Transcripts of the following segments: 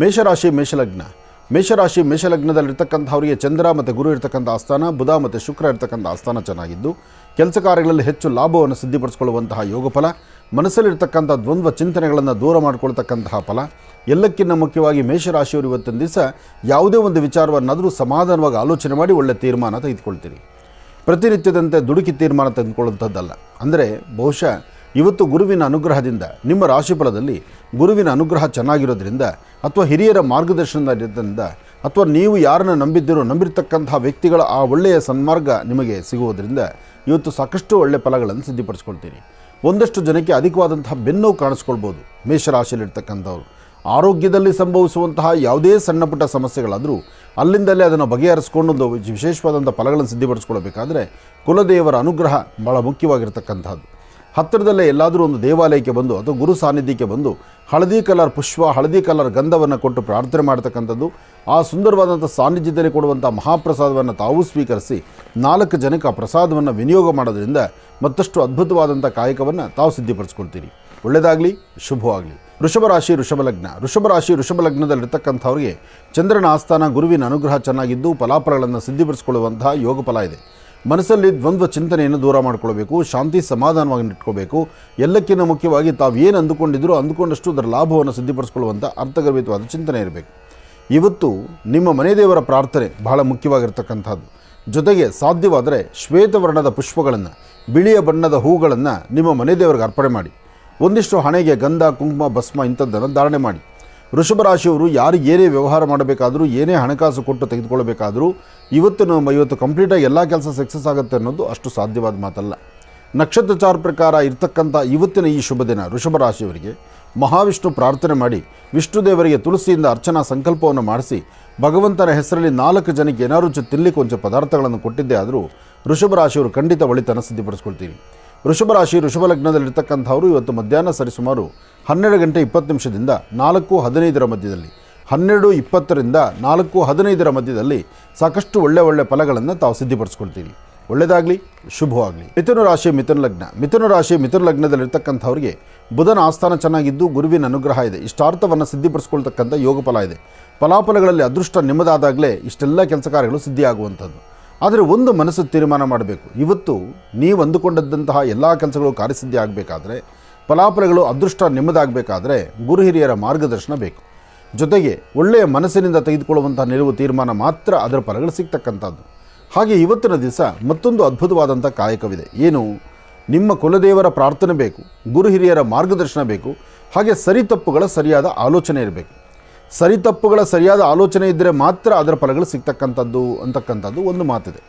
ಮೇಷರಾಶಿ, ಮೇಷಲಗ್ನ. ಮೇಷರಾಶಿ, ಮೇಷಲಗ್ನದಲ್ಲಿರ್ತಕ್ಕಂಥವರಿಗೆ ಚಂದ್ರ ಮತ್ತು ಗುರು ಇರ್ತಕ್ಕಂಥ ಆಸ್ಥಾನ, ಬುಧ ಮತ್ತು ಶುಕ್ರ ಇರ್ತಕ್ಕಂಥ ಆಸ್ಥಾನ ಚೆನ್ನಾಗಿದ್ದು. ಕೆಲಸ ಕಾರ್ಯಗಳಲ್ಲಿ ಹೆಚ್ಚು ಲಾಭವನ್ನು ಸಿದ್ಧಿಪಡಿಸಿಕೊಳ್ಳುವಂತಹ ಯೋಗ ಫಲ, ಮನಸ್ಸಲ್ಲಿರ್ತಕ್ಕಂಥ ದ್ವಂದ್ವ ಚಿಂತನೆಗಳನ್ನು ದೂರ ಮಾಡಿಕೊಳ್ತಕ್ಕಂತಹ ಫಲ. ಎಲ್ಲಕ್ಕಿಂತ ಮುಖ್ಯವಾಗಿ ಮೇಷರಾಶಿಯವರು ಇವತ್ತಿನ ದಿವಸ ಯಾವುದೇ ಒಂದು ವಿಚಾರವನ್ನಾದರೂ ಸಮಾಧಾನವಾಗಿ ಆಲೋಚನೆ ಮಾಡಿ ಒಳ್ಳೆಯ ತೀರ್ಮಾನ ತೆಗೆದುಕೊಳ್ತೀರಿ. ಪ್ರತಿನಿತ್ಯದಂತೆ ದುಡುಕಿ ತೀರ್ಮಾನ ತೆಗೆದುಕೊಳ್ಳುವಂಥದ್ದಲ್ಲ. ಅಂದರೆ ಬಹುಶಃ ಇವತ್ತು ಗುರುವಿನ ಅನುಗ್ರಹದಿಂದ, ನಿಮ್ಮ ರಾಶಿಫಲದಲ್ಲಿ ಗುರುವಿನ ಅನುಗ್ರಹ ಚೆನ್ನಾಗಿರೋದ್ರಿಂದ ಅಥವಾ ಹಿರಿಯರ ಮಾರ್ಗದರ್ಶನದಿಂದ ಅಥವಾ ನೀವು ಯಾರನ್ನು ನಂಬಿದ್ದೀರೋ ನಂಬಿರ್ತಕ್ಕಂತಹ ವ್ಯಕ್ತಿಗಳ ಆ ಒಳ್ಳೆಯ ಸನ್ಮಾರ್ಗ ನಿಮಗೆ ಸಿಗುವುದರಿಂದ ಇವತ್ತು ಸಾಕಷ್ಟು ಒಳ್ಳೆಯ ಫಲಗಳನ್ನು ಸಿದ್ಧಪಡಿಸ್ಕೊಳ್ತೀನಿ. ಒಂದಷ್ಟು ಜನಕ್ಕೆ ಅಧಿಕವಾದಂತಹ ಬೆನ್ನೋವು ಕಾಣಿಸ್ಕೊಳ್ಬೋದು ಮೇಷರಾಶಿಯಲ್ಲಿರ್ತಕ್ಕಂಥವ್ರು. ಆರೋಗ್ಯದಲ್ಲಿ ಸಂಭವಿಸುವಂತಹ ಯಾವುದೇ ಸಣ್ಣ ಪುಟ್ಟ ಸಮಸ್ಯೆಗಳಾದರೂ ಅಲ್ಲಿಂದಲೇ ಅದನ್ನು ಬಗೆಹರಿಸ್ಕೊಂಡು ಒಂದು ವಿಶೇಷವಾದಂಥ ಫಲಗಳನ್ನು ಸಿದ್ಧಪಡಿಸ್ಕೊಳ್ಬೇಕಾದ್ರೆ ಕುಲದೇವರ ಅನುಗ್ರಹ ಭಾಳ ಮುಖ್ಯವಾಗಿರ್ತಕ್ಕಂಥದ್ದು. ಹತ್ತಿರದಲ್ಲೇ ಎಲ್ಲಾದರೂ ಒಂದು ದೇವಾಲಯಕ್ಕೆ ಬಂದು ಅಥವಾ ಗುರು ಸಾನ್ನಿಧ್ಯಕ್ಕೆ ಬಂದು ಹಳದಿ ಕಲರ್ ಪುಷ್ಪ, ಹಳದಿ ಕಲರ್ ಗಂಧವನ್ನು ಕೊಟ್ಟು ಪ್ರಾರ್ಥನೆ ಮಾಡ್ತಕ್ಕಂಥದ್ದು, ಆ ಸುಂದರವಾದಂಥ ಸಾನ್ನಿಧ್ಯದಲ್ಲಿ ಕೊಡುವಂಥ ಮಹಾಪ್ರಸಾದವನ್ನು ತಾವು ಸ್ವೀಕರಿಸಿ ನಾಲ್ಕು ಜನಕ್ಕೆ ಆ ಪ್ರಸಾದವನ್ನು ವಿನಿಯೋಗ ಮಾಡೋದ್ರಿಂದ ಮತ್ತಷ್ಟು ಅದ್ಭುತವಾದಂಥ ಕಾಯಕವನ್ನು ತಾವು ಸಿದ್ಧಿಪಡಿಸ್ಕೊಳ್ತೀರಿ. ಒಳ್ಳೆಯದಾಗಲಿ, ಶುಭವಾಗಲಿ. ವೃಷಭ ರಾಶಿ, ವೃಷಭ ಲಗ್ನ. ವೃಷಭ ರಾಶಿ, ವೃಷಭ ಲಗ್ನದಲ್ಲಿರ್ತಕ್ಕಂಥವ್ರಿಗೆ ಚಂದ್ರನ ಆಸ್ಥಾನ, ಗುರುವಿನ ಅನುಗ್ರಹ ಚೆನ್ನಾಗಿದ್ದು ಫಲಾಫಲಗಳನ್ನು ಸಿದ್ಧಿಪಡಿಸಿಕೊಳ್ಳುವಂತಹ ಯೋಗ ಫಲ ಇದೆ. ಮನಸ್ಸಲ್ಲಿ ದ್ವಂದ್ವ ಚಿಂತನೆಯನ್ನು ದೂರ ಮಾಡಿಕೊಳ್ಬೇಕು, ಶಾಂತಿ ಸಮಾಧಾನವಾಗಿ ಇಟ್ಕೋಬೇಕು ಎಲ್ಲಕ್ಕಿಂತ ಮುಖ್ಯವಾಗಿ ತಾವು ಏನು ಅಂದುಕೊಂಡಿದ್ರೂ ಅಂದುಕೊಂಡಷ್ಟು ಅದರ ಲಾಭವನ್ನು ಸಿದ್ಧಿಪಡಿಸ್ಕೊಳ್ಳುವಂಥ ಅರ್ಥಗರ್ಭಿತವಾದ ಚಿಂತನೆ ಇರಬೇಕು. ಇವತ್ತು ನಿಮ್ಮ ಮನೆ ದೇವರ ಪ್ರಾರ್ಥನೆ ಬಹಳ ಮುಖ್ಯವಾಗಿರ್ತಕ್ಕಂಥದ್ದು. ಜೊತೆಗೆ ಸಾಧ್ಯವಾದರೆ ಶ್ವೇತವರ್ಣದ ಪುಷ್ಪಗಳನ್ನು, ಬಿಳಿಯ ಬಣ್ಣದ ಹೂಗಳನ್ನು ನಿಮ್ಮ ಮನೆ ದೇವರಿಗೆ ಅರ್ಪಣೆ ಮಾಡಿ. ಒಂದಿಷ್ಟು ಹಣೆಗೆ ಗಂಧ, ಕುಂಕುಮ, ಭಸ್ಮ ಇಂಥದ್ದನ್ನು ಧಾರಣೆ ಮಾಡಿ. ವೃಷಭ ರಾಶಿಯವರು ಯಾರು, ಏನೇ ವ್ಯವಹಾರ ಮಾಡಬೇಕಾದರೂ, ಏನೇ ಹಣಕಾಸು ಕೊಟ್ಟು ತೆಗೆದುಕೊಳ್ಳಬೇಕಾದರೂ, ಇವತ್ತು ನಮ್ಮ, ಇವತ್ತು ಕಂಪ್ಲೀಟಾಗಿ ಎಲ್ಲ ಕೆಲಸ ಸಕ್ಸಸ್ ಆಗುತ್ತೆ ಅನ್ನೋದು ಅಷ್ಟು ಸಾಧ್ಯವಾದ ಮಾತಲ್ಲ. ನಕ್ಷತ್ರಚಾರ ಪ್ರಕಾರ ಇರತಕ್ಕಂಥ ಇವತ್ತಿನ ಈ ಶುಭ ದಿನ ವೃಷಭ ರಾಶಿಯವರಿಗೆ ಮಹಾವಿಷ್ಣು ಪ್ರಾರ್ಥನೆ ಮಾಡಿ, ವಿಷ್ಣು ದೇವರಿಗೆ ತುಳಸಿಯಿಂದ ಅರ್ಚನಾ ಸಂಕಲ್ಪವನ್ನು ಮಾಡಿಸಿ, ಭಗವಂತನ ಹೆಸರಲ್ಲಿ ನಾಲ್ಕು ಜನಕ್ಕೆ ಏನಾರು ತಿನ್ನಲಿಕ್ಕೆ ಕೊಂಚ ಪದಾರ್ಥಗಳನ್ನು ಕೊಟ್ಟಿದ್ದೇ ಆದರೂ ವೃಷಭ ರಾಶಿಯವರು ಖಂಡಿತ ಒಳಿತನ ಸಿದ್ಧಿಪಡಿಸ್ಕೊಳ್ತೀರಿ ವೃಷಭ ರಾಶಿ, ವೃಷಭ ಲಗ್ನದಲ್ಲಿರ್ತಕ್ಕಂಥವರು ಇವತ್ತು ಮಧ್ಯಾಹ್ನ ಸರಿಸುಮಾರು ಹನ್ನೆರಡು ಗಂಟೆ ಇಪ್ಪತ್ತು ನಿಮಿಷದಿಂದ ನಾಲ್ಕು ಹದಿನೈದರ ಮಧ್ಯದಲ್ಲಿ. ಹನ್ನೆರಡು ಇಪ್ಪತ್ತರಿಂದ ನಾಲ್ಕು ಹದಿನೈದರ ಮಧ್ಯದಲ್ಲಿ ಸಾಕಷ್ಟು ಒಳ್ಳೆ ಒಳ್ಳೆ ಫಲಗಳನ್ನು ತಾವು ಸಿದ್ಧಿಪಡಿಸ್ಕೊಳ್ತೀವಿ. ಒಳ್ಳೆಯದಾಗಲಿ ಶುಭವಾಗಲಿ. ಮಿಥುನ ರಾಶಿ, ಮಿಥುನ ಲಗ್ನ. ಮಿಥುನ ರಾಶಿ, ಮಿಥುನ ಲಗ್ನದಲ್ಲಿರ್ತಕ್ಕಂಥವ್ರಿಗೆ ಬುಧನ ಆಸ್ಥಾನ ಚೆನ್ನಾಗಿದ್ದು ಗುರುವಿನ ಅನುಗ್ರಹ ಇದೆ. ಇಷ್ಟಾರ್ಥವನ್ನು ಸಿದ್ಧಿಪಡಿಸ್ಕೊಳ್ತಕ್ಕಂಥ ಯೋಗ ಫಲ ಇದೆ. ಫಲಾಫಲಗಳಲ್ಲಿ ಅದೃಷ್ಟ ನಿಮ್ಮದಾದಾಗಲೇ ಇಷ್ಟೆಲ್ಲ ಕೆಲಸ ಕಾರ್ಯಗಳು ಸಿದ್ಧಿಯಾಗುವಂಥದ್ದು. ಆದರೆ ಒಂದು ಮನಸ್ಸು ತೀರ್ಮಾನ ಮಾಡಬೇಕು. ಇವತ್ತು ನೀವು ಅಂದುಕೊಂಡಿದ್ದಂತಹ ಎಲ್ಲ ಕೆಲಸಗಳು ಕಾರ್ಯಸಿದ್ಧಿ ಆಗಬೇಕಾದ್ರೆ, ಫಲಾಫಲಗಳು ಅದೃಷ್ಟ ನಿಮ್ಮದಾಗಬೇಕಾದ್ರೆ ಗುರು ಹಿರಿಯರ ಮಾರ್ಗದರ್ಶನ ಬೇಕು. ಜೊತೆಗೆ ಒಳ್ಳೆಯ ಮನಸ್ಸಿನಿಂದ ತೆಗೆದುಕೊಳ್ಳುವಂತಹ ನಿಲುವು ತೀರ್ಮಾನ ಮಾತ್ರ ಅದರ ಫಲಗಳು ಸಿಗ್ತಕ್ಕಂಥದ್ದು. ಹಾಗೆ ಇವತ್ತಿನ ದಿವಸ ಮತ್ತೊಂದು ಅದ್ಭುತವಾದಂಥ ಕಾಯಕವಿದೆ. ಏನು? ನಿಮ್ಮ ಕುಲದೇವರ ಪ್ರಾರ್ಥನೆ ಬೇಕು, ಗುರು ಹಿರಿಯರ ಮಾರ್ಗದರ್ಶನ ಬೇಕು, ಹಾಗೆ ಸರಿ ತಪ್ಪುಗಳ ಸರಿಯಾದ ಆಲೋಚನೆ ಇರಬೇಕು. ಸರಿ ತಪ್ಪುಗಳ ಸರಿಯಾದ ಆಲೋಚನೆ ಇದ್ದರೆ ಮಾತ್ರ ಅದರ ಫಲಗಳು ಸಿಗ್ತಕ್ಕಂಥದ್ದು ಅಂತಕ್ಕಂಥದ್ದು ಒಂದು ಮಾತಿದೆ.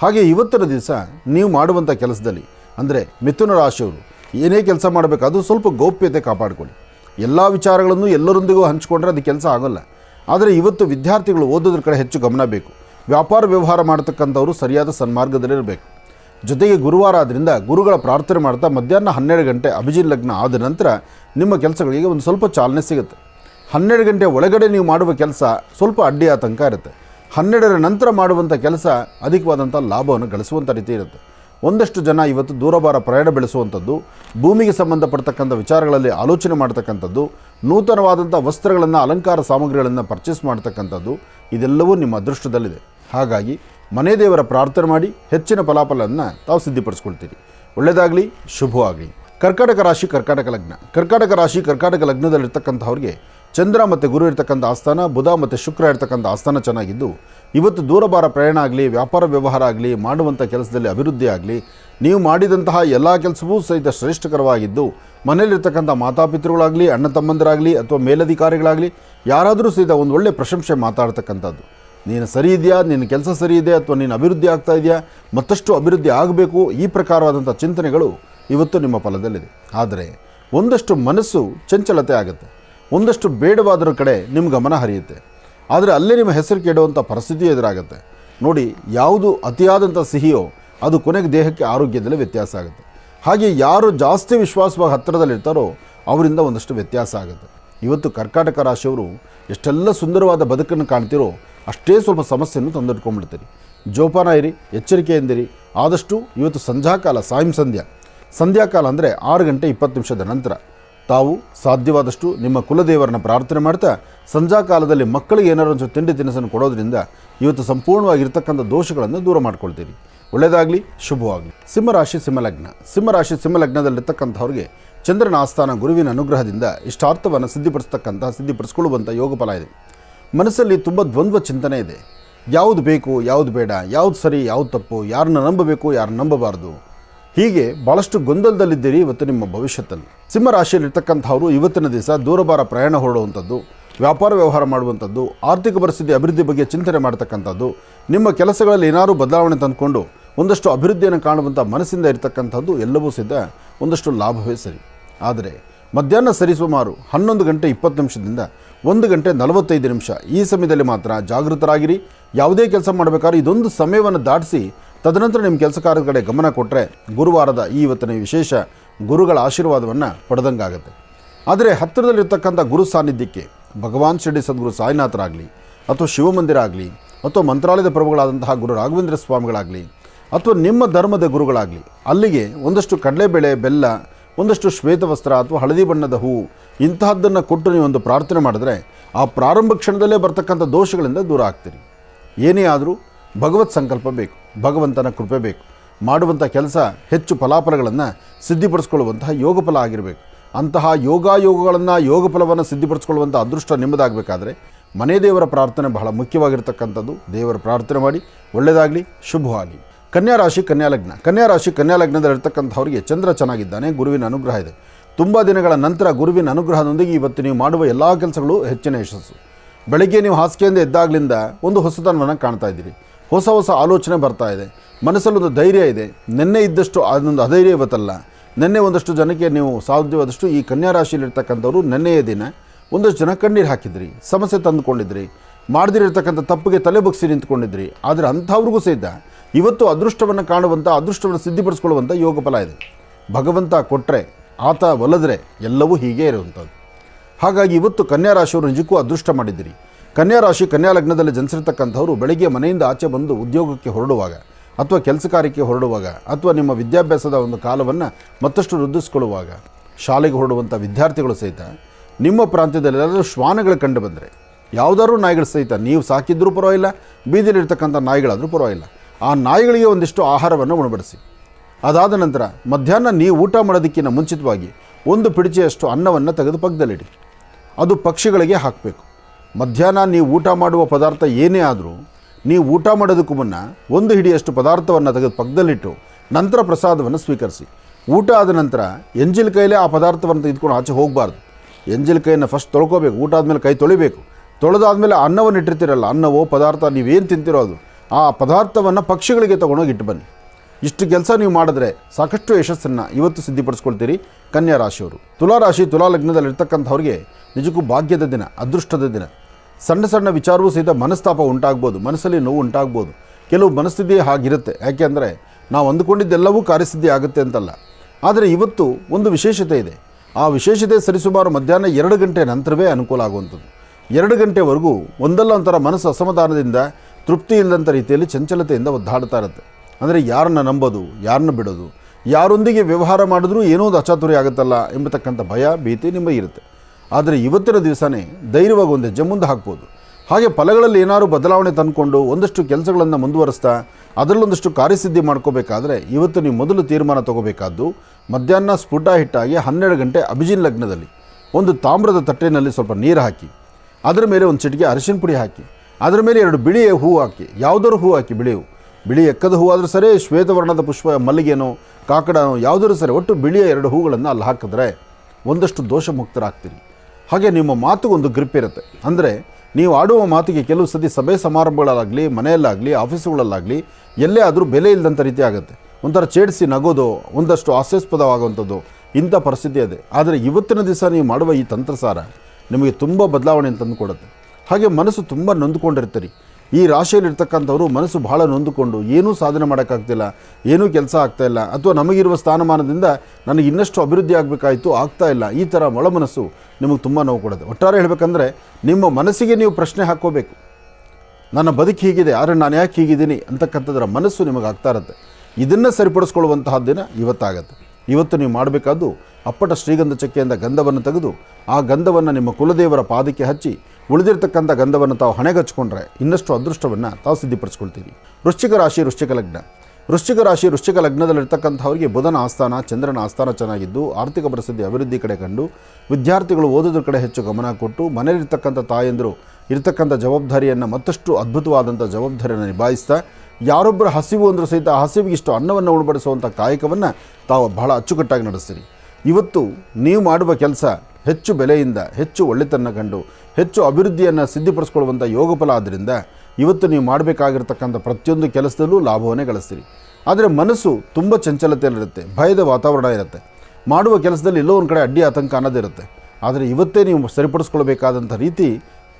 ಹಾಗೆ ಇವತ್ತಿನ ದಿವಸ ನೀವು ಮಾಡುವಂಥ ಕೆಲಸದಲ್ಲಿ, ಅಂದರೆ ಮಿಥುನ ರಾಶಿಯವರು, ಏನೇ ಕೆಲಸ ಮಾಡಬೇಕು ಅದು ಸ್ವಲ್ಪ ಗೌಪ್ಯತೆ ಕಾಪಾಡಿಕೊಳ್ಳಿ. ಎಲ್ಲ ವಿಚಾರಗಳನ್ನು ಎಲ್ಲರೊಂದಿಗೂ ಹಂಚಿಕೊಂಡ್ರೆ ಅದು ಕೆಲಸ ಆಗೋಲ್ಲ. ಆದರೆ ಇವತ್ತು ವಿದ್ಯಾರ್ಥಿಗಳು ಓದೋದ್ರ ಕಡೆ ಹೆಚ್ಚು ಗಮನ ಬೇಕು. ವ್ಯಾಪಾರ ವ್ಯವಹಾರ ಮಾಡ್ತಕ್ಕಂಥವರು ಸರಿಯಾದ ಸನ್ಮಾರ್ಗದಲ್ಲಿರಬೇಕು ಜೊತೆಗೆ ಗುರುವಾರ ಆದ್ದರಿಂದ ಗುರುಗಳ ಪ್ರಾರ್ಥನೆ ಮಾಡ್ತಾ ಮಧ್ಯಾಹ್ನ ಹನ್ನೆರಡು ಗಂಟೆ ಅಭಿಜಿನ್ ಲಗ್ನ ಆದ ನಂತರ ನಿಮ್ಮ ಕೆಲಸಗಳಿಗೆ ಒಂದು ಸ್ವಲ್ಪ ಚಾಲನೆ ಸಿಗುತ್ತೆ. ಹನ್ನೆರಡು ಗಂಟೆ ಒಳಗಡೆ ನೀವು ಮಾಡುವ ಕೆಲಸ ಸ್ವಲ್ಪ ಅಡ್ಡಿ ಆತಂಕ ಇರುತ್ತೆ. ಹನ್ನೆರಡರ ನಂತರ ಮಾಡುವಂಥ ಕೆಲಸ ಅಧಿಕವಾದಂಥ ಲಾಭವನ್ನು ಗಳಿಸುವಂಥ ರೀತಿ ಇರುತ್ತೆ. ಒಂದಷ್ಟು ಜನ ಇವತ್ತು ದೂರಭಾರ ಪ್ರಯಾಣ ಬೆಳೆಸುವಂಥದ್ದು, ಭೂಮಿಗೆ ಸಂಬಂಧಪಡ್ತಕ್ಕಂಥ ವಿಚಾರಗಳಲ್ಲಿ ಆಲೋಚನೆ ಮಾಡ್ತಕ್ಕಂಥದ್ದು ನೂತನವಾದಂಥ ವಸ್ತ್ರಗಳನ್ನು, ಅಲಂಕಾರ ಸಾಮಗ್ರಿಗಳನ್ನು ಪರ್ಚೇಸ್ ಮಾಡ್ತಕ್ಕಂಥದ್ದು, ಇದೆಲ್ಲವೂ ನಿಮ್ಮ ಅದೃಷ್ಟದಲ್ಲಿದೆ. ಹಾಗಾಗಿ ಮನೆ ದೇವರ ಪ್ರಾರ್ಥನೆ ಮಾಡಿ ಹೆಚ್ಚಿನ ಫಲಾಫಲವನ್ನು ತಾವು ಸಿದ್ಧಿಪಡಿಸ್ಕೊಳ್ತೀರಿ. ಒಳ್ಳೆಯದಾಗಲಿ, ಶುಭವಾಗಲಿ. ಕರ್ಕಾಟಕ ರಾಶಿ ಕರ್ಕಾಟಕ ಲಗ್ನ. ಕರ್ಕಾಟಕ ರಾಶಿ ಕರ್ಕಾಟಕ ಲಗ್ನದಲ್ಲಿರ್ತಕ್ಕಂಥವ್ರಿಗೆ ಚಂದ್ರ ಮತ್ತು ಗುರು ಇರ್ತಕ್ಕಂಥ ಆಸ್ಥಾನ, ಬುಧ ಮತ್ತು ಶುಕ್ರ ಇರ್ತಕ್ಕಂಥ ಆಸ್ಥಾನ ಚೆನ್ನಾಗಿದ್ದು, ಇವತ್ತು ದೂರಭಾರ ಪ್ರಯಾಣ ಆಗಲಿ, ವ್ಯಾಪಾರ ವ್ಯವಹಾರ ಆಗಲಿ, ಮಾಡುವಂಥ ಕೆಲಸದಲ್ಲಿ ಅಭಿವೃದ್ಧಿ ಆಗಲಿ, ನೀವು ಮಾಡಿದಂತಹ ಎಲ್ಲ ಕೆಲಸವೂ ಸಹಿತ ಶ್ರೇಷ್ಠಕರವಾಗಿದ್ದು, ಮನೆಯಲ್ಲಿರ್ತಕ್ಕಂಥ ಮಾತಾಪಿತೃಗಳಾಗಲಿ, ಅಣ್ಣ ತಮ್ಮಂದಿರಾಗಲಿ ಅಥವಾ ಮೇಲಧಿಕಾರಿಗಳಾಗಲಿ, ಯಾರಾದರೂ ಸಹಿತ ಒಂದು ಒಳ್ಳೆಯ ಪ್ರಶಂಸೆ ಮಾತಾಡ್ತಕ್ಕಂಥದ್ದು. ನೀನು ಸರಿ ಇದೆಯಾ ನಿನ್ನ ಕೆಲಸ ಸರಿ ಇದೆ ಅಥವಾ ನೀನು ಅಭಿವೃದ್ಧಿ ಆಗ್ತಾ ಇದೆಯಾ? ಮತ್ತಷ್ಟು ಅಭಿವೃದ್ಧಿ ಆಗಬೇಕು. ಈ ಪ್ರಕಾರವಾದಂಥ ಚಿಂತನೆಗಳು ಇವತ್ತು ನಿಮ್ಮ ಫಲದಲ್ಲಿದೆ. ಆದರೆ ಒಂದಷ್ಟು ಮನಸ್ಸು ಚಂಚಲತೆ ಆಗುತ್ತೆ. ಒಂದಷ್ಟು ಬೇಡವಾದರ ಕಡೆ ನಿಮ್ಮ ಗಮನ ಹರಿಯುತ್ತೆ. ಆದರೆ ಅಲ್ಲೇ ನಿಮ್ಮ ಹೆಸರು ಕೆಡುವಂಥ ಪರಿಸ್ಥಿತಿ ಎದುರಾಗುತ್ತೆ. ನೋಡಿ, ಯಾವುದು ಅತಿಯಾದಂಥ ಸಿಹಿಯೋ ಅದು ಕೊನೆಗೆ ದೇಹಕ್ಕೆ ಆರೋಗ್ಯದಲ್ಲಿ ವ್ಯತ್ಯಾಸ ಆಗುತ್ತೆ. ಹಾಗೆ ಯಾರು ಜಾಸ್ತಿ ವಿಶ್ವಾಸವಾಗಿ ಹತ್ತಿರದಲ್ಲಿರ್ತಾರೋ ಅವರಿಂದ ಒಂದಷ್ಟು ವ್ಯತ್ಯಾಸ ಆಗುತ್ತೆ. ಇವತ್ತು ಕರ್ಕಾಟಕ ರಾಶಿಯವರು ಎಷ್ಟೆಲ್ಲ ಸುಂದರವಾದ ಬದುಕನ್ನು ಕಾಣ್ತಿರೋ ಅಷ್ಟೇ ಸ್ವಲ್ಪ ಸಮಸ್ಯೆಯನ್ನು ತಂದಿಟ್ಕೊಂಡ್ಬಿಡ್ತೀರಿ ಜೋಪಾನ ಇರಿ ಎಚ್ಚರಿಕೆಯಿಂದಿರಿ ಆದಷ್ಟು ಇವತ್ತು ಸಂಧ್ಯಾಕಾಲ, ಸಾಯಂ ಸಂಧ್ಯಾ. ಸಂಧ್ಯಾಕಾಲ ಅಂದರೆ ಆರು ಗಂಟೆ ಇಪ್ಪತ್ತು ನಿಮಿಷದ ನಂತರ. ತಾವು ಸಾಧ್ಯವಾದಷ್ಟು ನಿಮ್ಮ ಕುಲದೇವರನ್ನ ಪ್ರಾರ್ಥನೆ ಮಾಡ್ತಾ, ಸಂಜಾ ಕಾಲದಲ್ಲಿ ಮಕ್ಕಳಿಗೆ ಏನಾದ್ರು ಒಂದು ತಿಂಡಿ ತಿನಿಸನ್ನು ಕೊಡೋದ್ರಿಂದ ಇವತ್ತು ಸಂಪೂರ್ಣವಾಗಿರ್ತಕ್ಕಂಥ ದೋಷಗಳನ್ನು ದೂರ ಮಾಡ್ಕೊಳ್ತೀರಿ ಒಳ್ಳೆಯದಾಗಲಿ, ಶುಭವಾಗಲಿ. ಸಿಂಹರಾಶಿ, ಸಿಂಹಲಗ್ನ. ಸಿಂಹರಾಶಿ, ಸಿಂಹಲಗ್ನದಲ್ಲಿರ್ತಕ್ಕಂಥವ್ರಿಗೆ ಚಂದ್ರನ ಆಸ್ಥಾನ ಗುರುವಿನ ಅನುಗ್ರಹದಿಂದ ಇಷ್ಟಾರ್ಥವನ್ನು ಸಿದ್ಧಿಪಡಿಸ್ತಕ್ಕಂತಹ ಸಿದ್ಧಿಪಡಿಸ್ಕೊಳ್ಳುವಂಥ ಯೋಗ ಫಲ ಇದೆ. ಮನಸ್ಸಲ್ಲಿ ತುಂಬ ದ್ವಂದ್ವ ಚಿಂತನೆ ಇದೆ. ಯಾವುದು ಬೇಕು, ಯಾವುದು ಬೇಡ, ಯಾವುದು ಸರಿ, ಯಾವುದು ತಪ್ಪು, ಯಾರನ್ನ ನಂಬಬೇಕು, ಯಾರನ್ನ ನಂಬಬಾರ್ದು. ಹೀಗೆ ಭಾಳಷ್ಟು ಗೊಂದಲದಲ್ಲಿದ್ದೀರಿ ಇವತ್ತು ನಿಮ್ಮ ಭವಿಷ್ಯದಲ್ಲಿ. ಸಿಂಹರಾಶಿಯಲ್ಲಿರ್ತಕ್ಕಂಥವರು ಇವತ್ತಿನ ದಿವಸ ದೂರಭಾರ ಪ್ರಯಾಣ ಹೊರಡುವಂಥದ್ದು, ವ್ಯಾಪಾರ ವ್ಯವಹಾರ ಮಾಡುವಂಥದ್ದು, ಆರ್ಥಿಕ ಪರಿಸ್ಥಿತಿ ಅಭಿವೃದ್ಧಿ ಬಗ್ಗೆ ಚಿಂತನೆ ಮಾಡ್ತಕ್ಕಂಥದ್ದು, ನಿಮ್ಮ ಕೆಲಸಗಳಲ್ಲಿ ಏನಾದರೂ ಬದಲಾವಣೆ ತಂದುಕೊಂಡು ಒಂದಷ್ಟು ಅಭಿವೃದ್ಧಿಯನ್ನು ಕಾಣುವಂಥ ಮನಸ್ಸಿಂದ ಇರತಕ್ಕಂಥದ್ದು ಎಲ್ಲವೂ ಸಿದ್ಧ, ಒಂದಷ್ಟು ಲಾಭವೇ ಸರಿ. ಆದರೆ ಮಧ್ಯಾಹ್ನ ಸರಿಸುಮಾರು ಹನ್ನೊಂದು ಗಂಟೆ ಇಪ್ಪತ್ತು ನಿಮಿಷದಿಂದ ಒಂದು ಗಂಟೆ ನಲವತ್ತೈದು ನಿಮಿಷ ಈ ಸಮಯದಲ್ಲಿ ಮಾತ್ರ ಜಾಗೃತರಾಗಿರಿ. ಯಾವುದೇ ಕೆಲಸ ಮಾಡಬೇಕಾದ್ರೆ ಇದೊಂದು ಸಮಯವನ್ನು ದಾಟಿಸಿ ತದನಂತರ ನಿಮ್ಮ ಕೆಲಸ ಕಾರ್ಯದ ಕಡೆ ಗಮನ ಕೊಟ್ಟರೆ ಗುರುವಾರದ ಈ ಇವತ್ತಿನ ವಿಶೇಷ ಗುರುಗಳ ಆಶೀರ್ವಾದವನ್ನು ಪಡೆದಂಗಾಗತ್ತೆ. ಆದರೆ ಹತ್ತಿರದಲ್ಲಿರ್ತಕ್ಕಂಥ ಗುರು ಸಾನ್ನಿಧ್ಯಕ್ಕೆ ಭಗವಾನ್ ಶಿರಡಿ ಸದ್ಗುರು ಸಾಯಿನಾಥರಾಗಲಿ ಅಥವಾ ಶಿವಮಂದಿರ ಆಗಲಿ ಅಥವಾ ಮಂತ್ರಾಲಯದ ಪ್ರಭುಗಳಾದಂತಹ ಗುರು ರಾಘವೇಂದ್ರ ಸ್ವಾಮಿಗಳಾಗಲಿ ಅಥವಾ ನಿಮ್ಮ ಧರ್ಮದ ಗುರುಗಳಾಗಲಿ ಅಲ್ಲಿಗೆ ಒಂದಷ್ಟು ಕಡಲೆಬೇಳೆ, ಬೆಲ್ಲ, ಒಂದಷ್ಟು ಶ್ವೇತವಸ್ತ್ರ ಅಥವಾ ಹಳದಿ ಬಣ್ಣದ ಹೂವು ಇಂತಹದ್ದನ್ನು ಕೊಟ್ಟು ನೀವು ಒಂದು ಪ್ರಾರ್ಥನೆ ಮಾಡಿದ್ರೆ ಆ ಪ್ರಾರಂಭ ಕ್ಷಣದಲ್ಲೇ ಬರ್ತಕ್ಕಂಥ ದೋಷಗಳಿಂದ ದೂರ ಆಗ್ತೀರಿ. ಏನೇ ಆದರೂ ಭಗವತ್ ಸಂಕಲ್ಪ ಬೇಕು, ಭಗವಂತನ ಕೃಪೆ ಬೇಕು. ಮಾಡುವಂಥ ಕೆಲಸ ಹೆಚ್ಚು ಫಲಾಫಲಗಳನ್ನು ಸಿದ್ಧಿಪಡಿಸ್ಕೊಳ್ಳುವಂತಹ ಯೋಗ ಫಲ ಆಗಿರಬೇಕು. ಅಂತಹ ಯೋಗಾಯೋಗಗಳನ್ನು ಯೋಗ ಫಲವನ್ನು ಸಿದ್ಧಿಪಡಿಸ್ಕೊಳ್ಳುವಂಥ ಅದೃಷ್ಟ ನಿಮ್ಮದಾಗಬೇಕಾದ್ರೆ ಮನೆ ದೇವರ ಪ್ರಾರ್ಥನೆ ಬಹಳ ಮುಖ್ಯವಾಗಿರ್ತಕ್ಕಂಥದ್ದು. ದೇವರ ಪ್ರಾರ್ಥನೆ ಮಾಡಿ ಒಳ್ಳೆಯದಾಗಲಿ ಶುಭವಾಗಲಿ. ಕನ್ಯಾ ರಾಶಿ, ಕನ್ಯಾ ಲಗ್ನ. ಕನ್ಯಾ ರಾಶಿ, ಕನ್ಯಾ ಲಗ್ನದಲ್ಲಿರ್ತಕ್ಕಂಥವರಿಗೆ ಚಂದ್ರ ಚೆನ್ನಾಗಿದ್ದಾನೆ, ಗುರುವಿನ ಅನುಗ್ರಹ ಇದೆ. ತುಂಬ ದಿನಗಳ ನಂತರ ಗುರುವಿನ ಅನುಗ್ರಹದೊಂದಿಗೆ ಇವತ್ತು ನೀವು ಮಾಡುವ ಎಲ್ಲ ಕೆಲಸಗಳು ಹೆಚ್ಚಿನ ಯಶಸ್ಸು. ಬೆಳಗ್ಗೆ ನೀವು ಹಾಸಿಗೆಯಿಂದ ಎದ್ದಾಗಲಿಂದ ಒಂದು ಹೊಸತನವನ್ನು ಕಾಣ್ತಾ ಇದ್ದೀರಿ. ಹೊಸ ಹೊಸ ಆಲೋಚನೆ ಬರ್ತಾ ಇದೆ. ಮನಸ್ಸಲ್ಲೊಂದು ಧೈರ್ಯ ಇದೆ. ನಿನ್ನೆ ಇದ್ದಷ್ಟು ಅದೊಂದು ಅಧೈರ್ಯ ಇವತ್ತಲ್ಲ. ನಿನ್ನೆ ಒಂದಷ್ಟು ಜನಕ್ಕೆ ನೀವು ಸಾಧ್ಯವಾದಷ್ಟು ಈ ಕನ್ಯಾ ರಾಶಿಯಲ್ಲಿರ್ತಕ್ಕಂಥವ್ರು ನೆನ್ನೆಯ ದಿನ ಒಂದಷ್ಟು ಜನ ಕಣ್ಣೀರು ಹಾಕಿದ್ರಿ. ಸಮಸ್ಯೆ ತಂದುಕೊಂಡಿದ್ರಿ. ಮಾಡದಿರತಕ್ಕಂಥ ತಪ್ಪಿಗೆ ತಲೆ ಬಗ್ಸಿ ನಿಂತ್ಕೊಂಡಿದ್ರಿ. ಆದರೆ ಅಂಥವ್ರಿಗೂ ಸಹಿತ ಇವತ್ತು ಅದೃಷ್ಟವನ್ನು ಕಾಣುವಂಥ ಅದೃಷ್ಟವನ್ನು ಸಿದ್ಧಿಪಡಿಸ್ಕೊಳ್ಳುವಂಥ ಯೋಗ ಫಲ ಇದೆ. ಭಗವಂತ ಕೊಟ್ಟರೆ ಆತ ಒಲದ್ರೆ ಎಲ್ಲವೂ ಹೀಗೆ ಇರುವಂಥದ್ದು. ಹಾಗಾಗಿ ಇವತ್ತು ಕನ್ಯಾ ರಾಶಿಯವರು ನಿಜಕ್ಕೂ ಅದೃಷ್ಟ ಮಾಡಿದ್ದೀರಿ. ಕನ್ಯಾ ರಾಶಿ, ಕನ್ಯಾ ಲಗ್ನದಲ್ಲಿ ಜನಿಸಿರ್ತಕ್ಕಂಥವ್ರು ಬೆಳಗ್ಗೆ ಮನೆಯಿಂದ ಆಚೆ ಬಂದು ಉದ್ಯೋಗಕ್ಕೆ ಹೊರಡುವಾಗ ಅಥವಾ ಕೆಲಸ ಕಾರ್ಯಕ್ಕೆ ಹೊರಡುವಾಗ ಅಥವಾ ನಿಮ್ಮ ವಿದ್ಯಾಭ್ಯಾಸದ ಒಂದು ಕಾಲವನ್ನು ಮತ್ತಷ್ಟು ವೃದ್ಧಿಸ್ಕೊಳ್ಳುವಾಗ, ಶಾಲೆಗೆ ಹೊರಡುವಂಥ ವಿದ್ಯಾರ್ಥಿಗಳು ಸಹಿತ, ನಿಮ್ಮ ಪ್ರಾಂತ್ಯದಲ್ಲಿ ಎಲ್ಲರೂ ಶ್ವಾನಗಳು ಕಂಡು ಬಂದರೆ, ಯಾವುದಾದ್ರೂ ನಾಯಿಗಳು ಸಹಿತ ನೀವು ಸಾಕಿದ್ರೂ ಪರವಾಗಿಲ್ಲ ಬೀದಿಲಿರ್ತಕ್ಕಂಥ ನಾಯಿಗಳಾದರೂ ಪರವಾಗಿಲ್ಲ, ಆ ನಾಯಿಗಳಿಗೆ ಒಂದಿಷ್ಟು ಆಹಾರವನ್ನು ಉಣಬಡಿಸಿ. ಅದಾದ ನಂತರ ಮಧ್ಯಾಹ್ನ ನೀವು ಊಟ ಮಾಡೋದಕ್ಕಿಂತ ಮುಂಚಿತವಾಗಿ ಒಂದು ಪಿಡಿಚೆಯಷ್ಟು ಅನ್ನವನ್ನು ತೆಗೆದು ಪಕ್ಕದಲ್ಲಿಡಿ. ಅದು ಪಕ್ಷಿಗಳಿಗೆ ಹಾಕಬೇಕು. ಮಧ್ಯಾಹ್ನ ನೀವು ಊಟ ಮಾಡುವ ಪದಾರ್ಥ ಏನೇ ಆದರೂ, ನೀವು ಊಟ ಮಾಡೋದಕ್ಕೂ ಮುನ್ನ ಒಂದು ಹಿಡಿಯಷ್ಟು ಪದಾರ್ಥವನ್ನು ತೆಗೆದು ಪಕ್ಕದಲ್ಲಿಟ್ಟು ನಂತರ ಪ್ರಸಾದವನ್ನು ಸ್ವೀಕರಿಸಿ. ಊಟ ಆದ ನಂತರ ಎಂಜಿಲ್ ಕೈಲೇ ಆ ಪದಾರ್ಥವನ್ನು ತೆಗೆದುಕೊಂಡು ಆಚೆ ಹೋಗಬಾರ್ದು. ಎಂಜಿಲ್ ಕೈಯನ್ನು ಫಸ್ಟ್ ತೊಳ್ಕೋಬೇಕು. ಊಟ ಆದಮೇಲೆ ಕೈ ತೊಳಿಬೇಕು. ತೊಳೆದಾದಮೇಲೆ ಅನ್ನವನ್ನು ಇಟ್ಟಿರ್ತೀರಲ್ಲ, ಅನ್ನವೋ ಪದಾರ್ಥ ನೀವೇನು ತಿಂತಿರೋ ಅದು, ಆ ಪದಾರ್ಥವನ್ನು ಪಕ್ಷಿಗಳಿಗೆ ತೊಗೊಂಡೋಗಿ ಇಟ್ಟು ಬನ್ನಿ. ಇಷ್ಟು ಕೆಲಸ ನೀವು ಮಾಡಿದ್ರೆ ಸಾಕಷ್ಟು ಯಶಸ್ಸನ್ನು ಇವತ್ತು ಸಿದ್ಧಿಪಡಿಸ್ಕೊಳ್ತೀರಿ ಕನ್ಯಾ ರಾಶಿಯವರು ತುಲಾ ರಾಶಿ ತುಲಾ ಲಗ್ನದಲ್ಲಿರ್ತಕ್ಕಂಥವ್ರಿಗೆ ನಿಜಕ್ಕೂ ಭಾಗ್ಯದ ದಿನ, ಅದೃಷ್ಟದ ದಿನ. ಸಣ್ಣ ಸಣ್ಣ ವಿಚಾರವೂ ಸಹಿತ ಮನಸ್ತಾಪ ಉಂಟಾಗ್ಬೋದು, ಮನಸ್ಸಲ್ಲಿ ನೋವು ಉಂಟಾಗ್ಬೋದು. ಕೆಲವು ಮನಸ್ಥಿತಿ ಹಾಗಿರುತ್ತೆ. ಯಾಕೆಂದರೆ ನಾವು ಅಂದುಕೊಂಡಿದ್ದೆಲ್ಲವೂ ಕಾರ್ಯಸಿದ್ಧಿ ಆಗುತ್ತೆ ಅಂತಲ್ಲ. ಆದರೆ ಇವತ್ತು ಒಂದು ವಿಶೇಷತೆ ಇದೆ. ಆ ವಿಶೇಷತೆ ಸರಿಸುಮಾರು ಮಧ್ಯಾಹ್ನ ಎರಡು ಗಂಟೆ ನಂತರವೇ ಅನುಕೂಲ ಆಗುವಂಥದ್ದು. ಎರಡು ಗಂಟೆವರೆಗೂ ಒಂದಲ್ಲ ಒಂಥರ ಮನಸ್ಸು ಅಸಮಾಧಾನದಿಂದ, ತೃಪ್ತಿ ಇಲ್ಲದಂಥ ರೀತಿಯಲ್ಲಿ ಚಂಚಲತೆಯಿಂದ ಒದ್ದಾಡ್ತಾ ಇರುತ್ತೆ. ಅಂದರೆ ಯಾರನ್ನ ನಂಬೋದು, ಯಾರನ್ನ ಬಿಡೋದು, ಯಾರೊಂದಿಗೆ ವ್ಯವಹಾರ ಮಾಡಿದ್ರೂ ಏನೋ ಒಂದು ಅಚಾತುರಿ ಆಗುತ್ತಲ್ಲ ಎಂಬತಕ್ಕಂಥ ಭಯ, ಭೀತಿ ನಿಮಗೆ ಇರುತ್ತೆ. ಆದರೆ ಇವತ್ತಿನ ದಿವಸನೇ ಧೈರ್ಯವಾಗಿ ಒಂದು ಹೆಜ್ಜೆ ಮುಂದೆ ಹಾಕ್ಬೋದು. ಹಾಗೆ ಫಲಗಳಲ್ಲಿ ಏನಾದರೂ ಬದಲಾವಣೆ ತಂದುಕೊಂಡು ಒಂದಷ್ಟು ಕೆಲಸಗಳನ್ನು ಮುಂದುವರಿಸ್ತಾ, ಅದರಲ್ಲೊಂದಷ್ಟು ಕಾರ್ಯಸಿದ್ಧಿ ಮಾಡ್ಕೋಬೇಕಾದ್ರೆ ಇವತ್ತು ನೀವು ಮೊದಲು ತೀರ್ಮಾನ ತಗೋಬೇಕಾದ್ದು ಮಧ್ಯಾಹ್ನ ಸ್ಫುಟ ಹಿಟ್ಟಾಗಿ ಹನ್ನೆರಡು ಗಂಟೆ ಅಭಿಜಿನ್ ಲಗ್ನದಲ್ಲಿ ಒಂದು ತಾಮ್ರದ ತಟ್ಟೆನಲ್ಲಿ ಸ್ವಲ್ಪ ನೀರು ಹಾಕಿ, ಅದರ ಮೇಲೆ ಒಂದು ಚಿಟಿಕೆ ಅರಿಶಿನ ಪುಡಿ ಹಾಕಿ, ಅದರ ಮೇಲೆ ಎರಡು ಬಿಳಿಯ ಹೂವು ಹಾಕಿ, ಯಾವುದಾದ್ರು ಹೂವು ಹಾಕಿ ಬಿಳಿ ಹೂವು ಬಿಳಿ ಎಕ್ಕದ ಹೂ ಆದರೂ ಸರಿ, ಶ್ವೇತವರ್ಣದ ಪುಷ್ಪ, ಮಲ್ಲಿಗೆನೋ, ಕಾಕಡನೋ ಯಾವುದಾದ್ರೂ ಸರಿ, ಒಟ್ಟು ಬಿಳಿಯ ಎರಡು ಹೂಗಳನ್ನು ಅಲ್ಲಿ ಹಾಕಿದ್ರೆ ಒಂದಷ್ಟು ದೋಷ ಮುಕ್ತರಾಗ್ತೀರಿ ಹಾಗೆ ನಿಮ್ಮ ಮಾತುಗೊಂದು ಗ್ರಿಪ್ ಇರುತ್ತೆ. ಅಂದರೆ ನೀವು ಆಡುವ ಮಾತಿಗೆ ಕೆಲವು ಸತಿ ಸಭೆ ಸಮಾರಂಭಗಳಲ್ಲಾಗಲಿ, ಮನೆಯಲ್ಲಾಗಲಿ, ಆಫೀಸುಗಳಲ್ಲಾಗಲಿ, ಎಲ್ಲೇ ಆದರೂ ಬೆಲೆ ಇಲ್ಲದಂಥ ರೀತಿ ಆಗುತ್ತೆ. ಒಂಥರ ಚೇಡಿಸಿ ನಗೋದು, ಒಂದಷ್ಟು ಹಾಸ್ಯಾಸ್ಪದವಾಗುವಂಥದ್ದು ಇಂಥ ಪರಿಸ್ಥಿತಿ ಇದೆ ಆದರೆ ಇವತ್ತಿನ ದಿವಸ ನೀವು ಮಾಡುವ ಈ ತಂತ್ರಸಾರ ನಿಮಗೆ ತುಂಬ ಬದಲಾವಣೆ ತಂದು ಕೊಡುತ್ತೆ. ಹಾಗೆ ಮನಸ್ಸು ತುಂಬ ನೊಂದುಕೊಂಡಿರ್ತೀರಿ. ಈ ರಾಶಿಯಲ್ಲಿರ್ತಕ್ಕಂಥವ್ರು ಮನಸ್ಸು ಬಹಳ ನೊಂದುಕೊಂಡು ಏನೂ ಸಾಧನೆ ಮಾಡೋಕ್ಕಾಗ್ತಿಲ್ಲ, ಏನೂ ಕೆಲಸ ಆಗ್ತಾ ಇಲ್ಲ, ಅಥವಾ ನಮಗಿರುವ ಸ್ಥಾನಮಾನದಿಂದ ನನಗೆ ಇನ್ನಷ್ಟು ಅಭಿವೃದ್ಧಿ ಆಗಬೇಕಾಯಿತು, ಆಗ್ತಾ ಇಲ್ಲ, ಈ ಥರ ಒಳ ಮನಸ್ಸು ನಿಮಗೆ ತುಂಬ ನೋವು ಕೊಡೋದು ಒಟ್ಟಾರೆ ಹೇಳಬೇಕಂದ್ರೆ ನಿಮ್ಮ ಮನಸ್ಸಿಗೆ ನೀವು ಪ್ರಶ್ನೆ ಹಾಕ್ಕೋಬೇಕು. ನನ್ನ ಬದುಕು ಹೀಗಿದೆ, ಆದರೆ ನಾನು ಯಾಕೆ ಹೀಗಿದ್ದೀನಿ ಅಂತಕ್ಕಂಥದ್ರ ಮನಸ್ಸು ನಿಮಗೆ ಆಗ್ತಾ ಇರುತ್ತೆ. ಇದನ್ನು ಸರಿಪಡಿಸ್ಕೊಳ್ಳುವಂತಹ ದಿನ ಇವತ್ತಾಗತ್ತೆ. ಇವತ್ತು ನೀವು ಮಾಡಬೇಕಾದ್ದು ಅಪ್ಪಟ ಶ್ರೀಗಂಧ ಚಕ್ಕೆಯಿಂದ ಗಂಧವನ್ನು ತೆಗೆದು, ಆ ಗಂಧವನ್ನು ನಿಮ್ಮ ಕುಲದೇವರ ಪಾದಕ್ಕೆ ಹಚ್ಚಿ ಉಳಿದಿರ್ತಕ್ಕಂಥ ಗಂಧವನ್ನು ತಾವು ಹಣೆಗಚ್ಕೊಂಡ್ರೆ ಇನ್ನಷ್ಟು ಅದೃಷ್ಟವನ್ನು ತಾವು ಸಿದ್ಧಿಪಡಿಸ್ಕೊಳ್ತೀರಿ. ವೃಶ್ಚಿಕ ರಾಶಿ, ವೃಶ್ಚಿಕ ಲಗ್ನ. ವೃಶ್ಚಿಕ ರಾಶಿ, ವೃಶ್ಚಿಕ ಲಗ್ನದಲ್ಲಿರ್ತಕ್ಕಂಥವರಿಗೆ ಬುಧನ ಆಸ್ಥಾನ, ಚಂದ್ರನ ಆಸ್ಥಾನ ಚೆನ್ನಾಗಿದ್ದು, ಆರ್ಥಿಕ ಪರಿಸ್ಥಿತಿ ಅಭಿವೃದ್ಧಿ ಕಡೆ ಕಂಡು, ವಿದ್ಯಾರ್ಥಿಗಳು ಓದೋದ್ರ ಕಡೆ ಹೆಚ್ಚು ಗಮನ ಕೊಟ್ಟು, ಮನೆಯಲ್ಲಿರ್ತಕ್ಕಂಥ ತಾಯಂದರು ಇರ್ತಕ್ಕಂಥ ಜವಾಬ್ದಾರಿಯನ್ನು ಮತ್ತಷ್ಟು ಅದ್ಭುತವಾದಂಥ ಜವಾಬ್ದಾರಿಯನ್ನು ನಿಭಾಯಿಸ್ತಾ, ಯಾರೊಬ್ಬರ ಹಸಿವು ಅಂದರೂ ಸಹಿತ ಆ ಹಸಿವಿಗೆ ಇಷ್ಟು ಅನ್ನವನ್ನು ಉಣಬಡಿಸುವಂಥ ಕಾಯಕವನ್ನು ತಾವು ಬಹಳ ಅಚ್ಚುಕಟ್ಟಾಗಿ ನಡೆಸ್ತೀರಿ. ಇವತ್ತು ನೀವು ಮಾಡುವ ಕೆಲಸ ಹೆಚ್ಚು ಬೆಲೆಯಿಂದ ಹೆಚ್ಚು ಒಳ್ಳೆತನ ಕಂಡು ಹೆಚ್ಚು ಅಭಿವೃದ್ಧಿಯನ್ನು ಸಿದ್ಧಿಪಡಿಸ್ಕೊಳ್ಳುವಂಥ ಯೋಗಫಲ ಆದ್ದರಿಂದ ಇವತ್ತು ನೀವು ಮಾಡಬೇಕಾಗಿರ್ತಕ್ಕಂಥ ಪ್ರತಿಯೊಂದು ಕೆಲಸದಲ್ಲೂ ಲಾಭವನ್ನೇ ಗಳಿಸ್ತೀರಿ. ಆದರೆ ಮನಸ್ಸು ತುಂಬ ಚಂಚಲತೆಯಲ್ಲಿರುತ್ತೆ, ಭಯದ ವಾತಾವರಣ ಇರುತ್ತೆ. ಮಾಡುವ ಕೆಲಸದಲ್ಲಿ ಎಲ್ಲೋ ಒಂದು ಕಡೆ ಅಡ್ಡಿ ಆತಂಕ ಅನ್ನೋದಿರುತ್ತೆ ಆದರೆ ಇವತ್ತೇ ನೀವು ಸರಿಪಡಿಸ್ಕೊಳ್ಬೇಕಾದಂಥ ರೀತಿ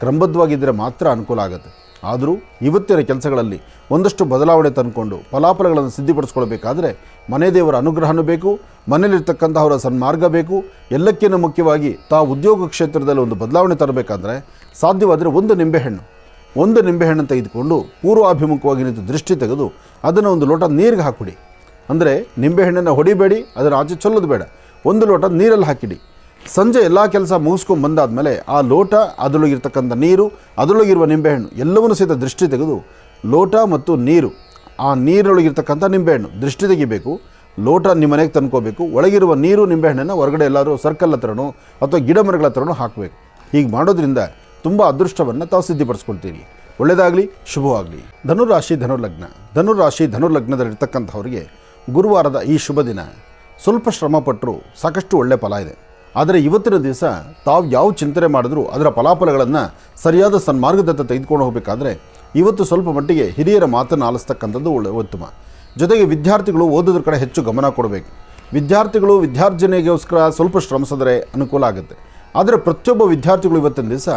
ಕ್ರಮಬದ್ಧವಾಗಿದ್ದರೆ ಮಾತ್ರ ಅನುಕೂಲ ಆಗುತ್ತೆ. ಆದರೂ ಇವತ್ತಿನ ಕೆಲಸಗಳಲ್ಲಿ ಒಂದಷ್ಟು ಬದಲಾವಣೆ ತಂದುಕೊಂಡು ಫಲಾಫಲಗಳನ್ನು ಸಿದ್ಧಿಪಡಿಸ್ಕೊಳ್ಬೇಕಾದ್ರೆ ಮನೆ ದೇವರ ಅನುಗ್ರಹನೂ ಬೇಕು ಮನೆಯಲ್ಲಿರ್ತಕ್ಕಂಥವರ ಸನ್ಮಾರ್ಗ ಬೇಕು. ಎಲ್ಲಕ್ಕಿಂತ ಮುಖ್ಯವಾಗಿ ತಾ ಉದ್ಯೋಗ ಕ್ಷೇತ್ರದಲ್ಲಿ ಒಂದು ಬದಲಾವಣೆ ತರಬೇಕಾದ್ರೆ ಸಾಧ್ಯವಾದರೆ ಒಂದು ನಿಂಬೆಹಣ್ಣು. ಒಂದು ನಿಂಬೆಹಣ್ಣು ತೆಗೆದುಕೊಂಡು ಪೂರ್ವಾಭಿಮುಖವಾಗಿ ನಿಂತು ದೃಷ್ಟಿ ತೆಗೆದು ಅದನ್ನು ಒಂದು ಲೋಟ ನೀರಿಗೆ ಹಾಕಿಬಿಡಿ ಅಂದರೆ ನಿಂಬೆಹಣ್ಣನ್ನು ಹೊಡಿಬೇಡಿ, ಅದನ್ನು ಆಚೆ ಚೆಲ್ಲೋದು ಬೇಡ. ಒಂದು ಲೋಟ ನೀರಲ್ಲಿ ಹಾಕಿಡಿ. ಸಂಜೆ ಎಲ್ಲ ಕೆಲಸ ಮುಗಿಸ್ಕೊಂಡು ಬಂದಾದಮೇಲೆ ಆ ಲೋಟ ಅದರೊಳಗಿರ್ತಕ್ಕಂಥ ನೀರು, ಅದರೊಳಗಿರುವ ನಿಂಬೆಹಣ್ಣು ಎಲ್ಲವನ್ನೂ ಸಹಿತ ದೃಷ್ಟಿ ತೆಗೆದು ಲೋಟ ಮತ್ತು ನೀರು, ಆ ನೀರೊಳಗಿರ್ತಕ್ಕಂಥ ನಿಂಬೆಹಣ್ಣು ದೃಷ್ಟಿ ತೆಗಿಬೇಕು. ಲೋಟ ನಿಮ್ಮ ಮನೆಗೆ ತಂದ್ಕೋಬೇಕು. ಒಳಗಿರುವ ನೀರು, ನಿಂಬೆಹಣ್ಣನ್ನು ಹೊರಗಡೆ ಎಲ್ಲರೂ ಸರ್ಕಲ್ ಹತ್ರನೋ ಅಥವಾ ಗಿಡ ಮರಗಳ ಹತ್ರನೋ ಹಾಕಬೇಕು. ಹೀಗೆ ಮಾಡೋದ್ರಿಂದ ತುಂಬ ಅದೃಷ್ಟವನ್ನು ತಾವು ಸಿದ್ಧಿಪಡಿಸ್ಕೊಳ್ತೀರಿ. ಒಳ್ಳೆಯದಾಗಲಿ ಶುಭವಾಗಲಿ. ಧನುರಾಶಿ ಧನುರ್ಲಗ್ನ. ಧನುರಾಶಿ ಧನುರ್ಲಗ್ನದಲ್ಲಿರ್ತಕ್ಕಂಥವ್ರಿಗೆ ಗುರುವಾರದ ಈ ಶುಭ ದಿನ ಸ್ವಲ್ಪ ಶ್ರಮಪಟ್ಟರು ಸಾಕಷ್ಟು ಒಳ್ಳೆಯ ಫಲ ಇದೆ. ಆದರೆ ಇವತ್ತಿನ ದಿವಸ ತಾವು ಯಾವ ಚಿಂತನೆ ಮಾಡಿದ್ರೂ ಅದರ ಫಲಾಫಲಗಳನ್ನು ಸರಿಯಾದ ಸನ್ಮಾರ್ಗದತ್ತ ತೆಗೆದುಕೊಂಡು ಹೋಗಬೇಕಾದ್ರೆ ಇವತ್ತು ಸ್ವಲ್ಪ ಮಟ್ಟಿಗೆ ಹಿರಿಯರ ಮಾತನ್ನು ಆಲಿಸ್ತಕ್ಕಂಥದ್ದು ಒಳ್ಳೆ ಉತ್ತಮ. ಜೊತೆಗೆ ವಿದ್ಯಾರ್ಥಿಗಳು ಓದೋದ್ರ ಕಡೆ ಹೆಚ್ಚು ಗಮನ ಕೊಡಬೇಕು. ವಿದ್ಯಾರ್ಥಿಗಳು ವಿದ್ಯಾರ್ಜನೆಗೋಸ್ಕರ ಸ್ವಲ್ಪ ಶ್ರಮಿಸಿದ್ರೆ ಅನುಕೂಲ ಆಗುತ್ತೆ. ಆದರೆ ಪ್ರತಿಯೊಬ್ಬ ವಿದ್ಯಾರ್ಥಿಗಳು ಇವತ್ತಿನ ದಿವಸ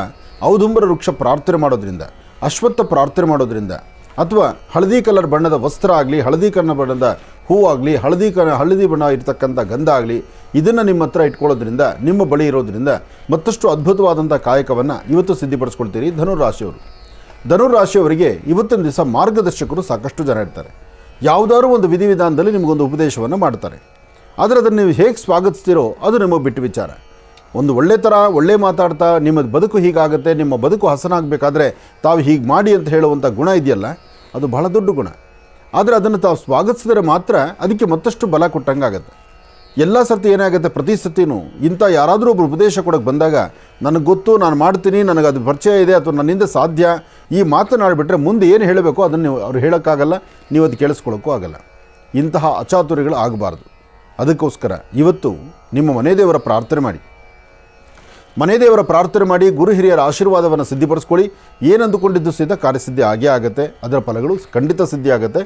ಔದುಂಬರ ವೃಕ್ಷ ಪ್ರಾರ್ಥನೆ ಮಾಡೋದ್ರಿಂದ, ಅಶ್ವತ್ಥ ಪ್ರಾರ್ಥನೆ ಮಾಡೋದ್ರಿಂದ ಅಥವಾ ಹಳದಿ ಕಲರ್ ಬಣ್ಣದ ವಸ್ತ್ರ ಆಗಲಿ, ಹಳದಿ ಕಲರ್ ಬಣ್ಣದ ಹೂವಾಗಲಿ ಹಳದಿ ಕ ಹಳದಿ ಬಣ್ಣ ಇರತಕ್ಕಂಥ ಗಂಧ ಆಗಲಿ, ಇದನ್ನು ನಿಮ್ಮ ಹತ್ರ ಇಟ್ಕೊಳ್ಳೋದ್ರಿಂದ, ನಿಮ್ಮ ಬಳಿ ಇರೋದ್ರಿಂದ ಮತ್ತಷ್ಟು ಅದ್ಭುತವಾದಂಥ ಕಾಯಕವನ್ನು ಇವತ್ತು ಸಿದ್ಧಿಪಡಿಸ್ಕೊಳ್ತೀರಿ ಧನುರಾಶಿಯವರು ಧನುರಾಶಿಯವರಿಗೆ ಇವತ್ತಿನ ದಿವಸ ಮಾರ್ಗದರ್ಶಕರು ಸಾಕಷ್ಟು ಜನ ಇರ್ತಾರೆ. ಯಾವುದಾದ್ರೂ ಒಂದು ವಿಧಿವಿಧಾನದಲ್ಲಿ ನಿಮಗೊಂದು ಉಪದೇಶವನ್ನು ಮಾಡ್ತಾರೆ. ಆದರೆ ಅದನ್ನು ನೀವು ಹೇಗೆ ಸ್ವಾಗತಿಸ್ತೀರೋ ಅದು ನಿಮಗೆ ಬಿಟ್ಟು ವಿಚಾರ. ಒಂದು ಒಳ್ಳೆ ಥರ ಒಳ್ಳೆ ಮಾತಾಡ್ತಾ ನಿಮ್ಮ ಬದುಕು ಹೀಗಾಗುತ್ತೆ, ನಿಮ್ಮ ಬದುಕು ಹಸನಾಗಬೇಕಾದ್ರೆ ತಾವು ಹೀಗೆ ಮಾಡಿ ಅಂತ ಹೇಳುವಂಥ ಗುಣ ಇದೆಯಲ್ಲ, ಅದು ಬಹಳ ದೊಡ್ಡ ಗುಣ. ಆದರೆ ಅದನ್ನು ತಾವು ಸ್ವಾಗತಿಸಿದ್ರೆ ಮಾತ್ರ ಅದಕ್ಕೆ ಮತ್ತಷ್ಟು ಬಲ ಕೊಟ್ಟಂಗಾಗತ್ತೆ. ಎಲ್ಲ ಸರ್ತಿ ಏನಾಗುತ್ತೆ, ಪ್ರತಿ ಸತಿನೂ ಇಂಥ ಯಾರಾದರೂ ಒಬ್ಬರು ಉಪದೇಶ ಕೊಡೋಕ್ಕೆ ಬಂದಾಗ ನನಗೆ ಗೊತ್ತು, ನಾನು ಮಾಡ್ತೀನಿ, ನನಗೆ ಅದು ಪರಿಚಯ ಇದೆ ಅಥವಾ ನನ್ನಿಂದ ಸಾಧ್ಯ, ಈ ಮಾತನಾಡಿಬಿಟ್ರೆ ಮುಂದೆ ಏನು ಹೇಳಬೇಕು ಅದನ್ನು ನೀವು ಅವ್ರು ಹೇಳೋಕ್ಕಾಗಲ್ಲ ನೀವು ಅದು ಕೇಳಿಸ್ಕೊಳ್ಳೋಕ್ಕೂ ಆಗಲ್ಲ. ಇಂತಹ ಅಚಾತುರ್ಯಗಳು ಆಗಬಾರ್ದು. ಅದಕ್ಕೋಸ್ಕರ ಇವತ್ತು ನಿಮ್ಮ ಮನೆ ದೇವರ ಪ್ರಾರ್ಥನೆ ಮಾಡಿ. ಮನೆ ದೇವರ ಪ್ರಾರ್ಥನೆ ಮಾಡಿ ಗುರು ಹಿರಿಯರ ಆಶೀರ್ವಾದವನ್ನು ಸಿದ್ಧಿಪಡಿಸ್ಕೊಳ್ಳಿ. ಏನಂದುಕೊಂಡಿದ್ದು ಸಹಿತ ಕಾರ್ಯಸಿದ್ಧಿ ಆಗೇ ಆಗುತ್ತೆ. ಅದರ ಫಲಗಳು ಖಂಡಿತ ಸಿದ್ಧಿ ಆಗುತ್ತೆ.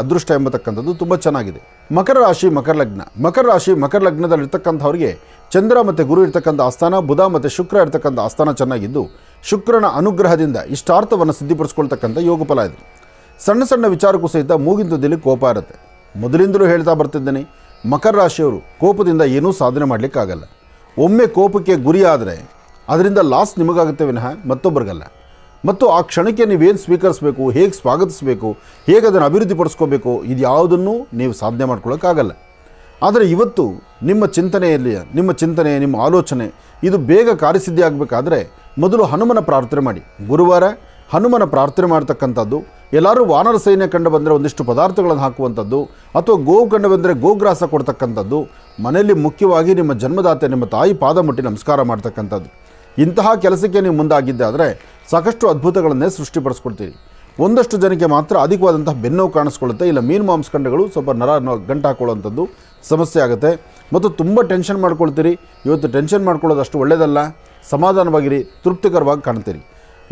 ಅದೃಷ್ಟ ಎಂಬತಕ್ಕಂಥದ್ದು ತುಂಬ ಚೆನ್ನಾಗಿದೆ. ಮಕರ ರಾಶಿ, ಮಕರ ಲಗ್ನ. ಮಕರ ರಾಶಿ, ಮಕರ ಲಗ್ನದಲ್ಲಿರ್ತಕ್ಕಂಥವ್ರಿಗೆ ಚಂದ್ರ ಮತ್ತು ಗುರು ಇರ್ತಕ್ಕಂಥ ಆಸ್ಥಾನ, ಬುಧ ಮತ್ತು ಶುಕ್ರ ಇರ್ತಕ್ಕಂಥ ಆಸ್ಥಾನ ಚೆನ್ನಾಗಿದ್ದು, ಶುಕ್ರನ ಅನುಗ್ರಹದಿಂದ ಇಷ್ಟಾರ್ಥವನ್ನು ಸಿದ್ಧಿಪಡಿಸ್ಕೊಳ್ತಕ್ಕಂಥ ಯೋಗ ಫಲ ಇದೆ. ಸಣ್ಣ ಸಣ್ಣ ವಿಚಾರಕ್ಕೂ ಸಹಿತ ಮೂಗಿನ ತುದಿಯಲ್ಲಿ ಕೋಪ ಇರುತ್ತೆ. ಮೊದಲಿಂದಲೂ ಹೇಳ್ತಾ ಬರ್ತಿದ್ದೇನೆ, ಮಕರ ರಾಶಿಯವರು ಕೋಪದಿಂದ ಏನೂ ಸಾಧನೆ ಮಾಡಲಿಕ್ಕಾಗಲ್ಲ. ಒಮ್ಮೆ ಕೋಪಕ್ಕೆ ಗುರಿಯಾದರೆ ಅದರಿಂದ ಲಾಸ್ ನಿಮಗಾಗುತ್ತೆ ವಿನಃ ಮತ್ತೊಬ್ಬರಿಗಲ್ಲ. ಮತ್ತು ಆ ಕ್ಷಣಕ್ಕೆ ನೀವೇನು ಸ್ವೀಕರಿಸಬೇಕು, ಹೇಗೆ ಸ್ವಾಗತಿಸಬೇಕು, ಹೇಗೆ ಅದನ್ನು ಅಭಿವೃದ್ಧಿಪಡಿಸ್ಕೋಬೇಕು ಇದು ಯಾವುದನ್ನು ನೀವು ಸಾಧನೆ ಮಾಡ್ಕೊಳ್ಳೋಕ್ಕಾಗಲ್ಲ ಆದರೆ ಇವತ್ತು ನಿಮ್ಮ ಚಿಂತನೆಯಲ್ಲಿ, ನಿಮ್ಮ ಚಿಂತನೆ, ನಿಮ್ಮ ಆಲೋಚನೆ, ಇದು ಬೇಗ ಕಾರ್ಯಸಿದ್ಧಿ ಆಗಬೇಕಾದ್ರೆ ಮೊದಲು ಹನುಮನ ಪ್ರಾರ್ಥನೆ ಮಾಡಿ. ಗುರುವಾರ ಹನುಮನ ಪ್ರಾರ್ಥನೆ ಮಾಡ್ತಕ್ಕಂಥದ್ದು, ಎಲ್ಲರೂ ವಾನರ ಸೈನ್ಯ ಕಂಡು ಬಂದರೆ ಒಂದಿಷ್ಟು ಪದಾರ್ಥಗಳನ್ನು ಹಾಕುವಂಥದ್ದು, ಅಥವಾ ಗೋವು ಕಂಡು ಬಂದರೆ ಗೋಗ್ರಾಸ ಕೊಡ್ತಕ್ಕಂಥದ್ದು, ಮನೆಯಲ್ಲಿ ಮುಖ್ಯವಾಗಿ ನಿಮ್ಮ ಜನ್ಮದಾತೆ, ನಿಮ್ಮ ತಾಯಿ ಪಾದ ಮುಟ್ಟಿ ನಮಸ್ಕಾರ ಮಾಡ್ತಕ್ಕಂಥದ್ದು. ಇಂತಹ ಕೆಲಸಕ್ಕೆ ನೀವು ಮುಂದಾಗಿದ್ದೆ ಆದರೆ ಸಾಕಷ್ಟು ಅದ್ಭುತಗಳನ್ನೇ ಸೃಷ್ಟಿಪಡಿಸ್ಕೊಳ್ತೀರಿ ಒಂದಷ್ಟು ಜನಕ್ಕೆ ಮಾತ್ರ ಅಧಿಕವಾದಂತಹ ಬೆನ್ನೋವು ಕಾಣಿಸ್ಕೊಳ್ಳುತ್ತೆ. ಇಲ್ಲ, ಮೀನು ಮಾಂಸಖಂಡಗಳು ಸ್ವಲ್ಪ ನರ ಗಂಟು ಹಾಕೊಳ್ಳುವಂಥದ್ದು ಸಮಸ್ಯೆ ಆಗುತ್ತೆ. ಮತ್ತು ತುಂಬ ಟೆನ್ಷನ್ ಮಾಡ್ಕೊಳ್ತೀರಿ. ಇವತ್ತು ಟೆನ್ಷನ್ ಮಾಡ್ಕೊಳ್ಳೋದು ಅಷ್ಟು ಒಳ್ಳೆಯದಲ್ಲ ಸಮಾಧಾನವಾಗಿರಿ, ತೃಪ್ತಿಕರವಾಗಿ ಕಾಣ್ತೀರಿ.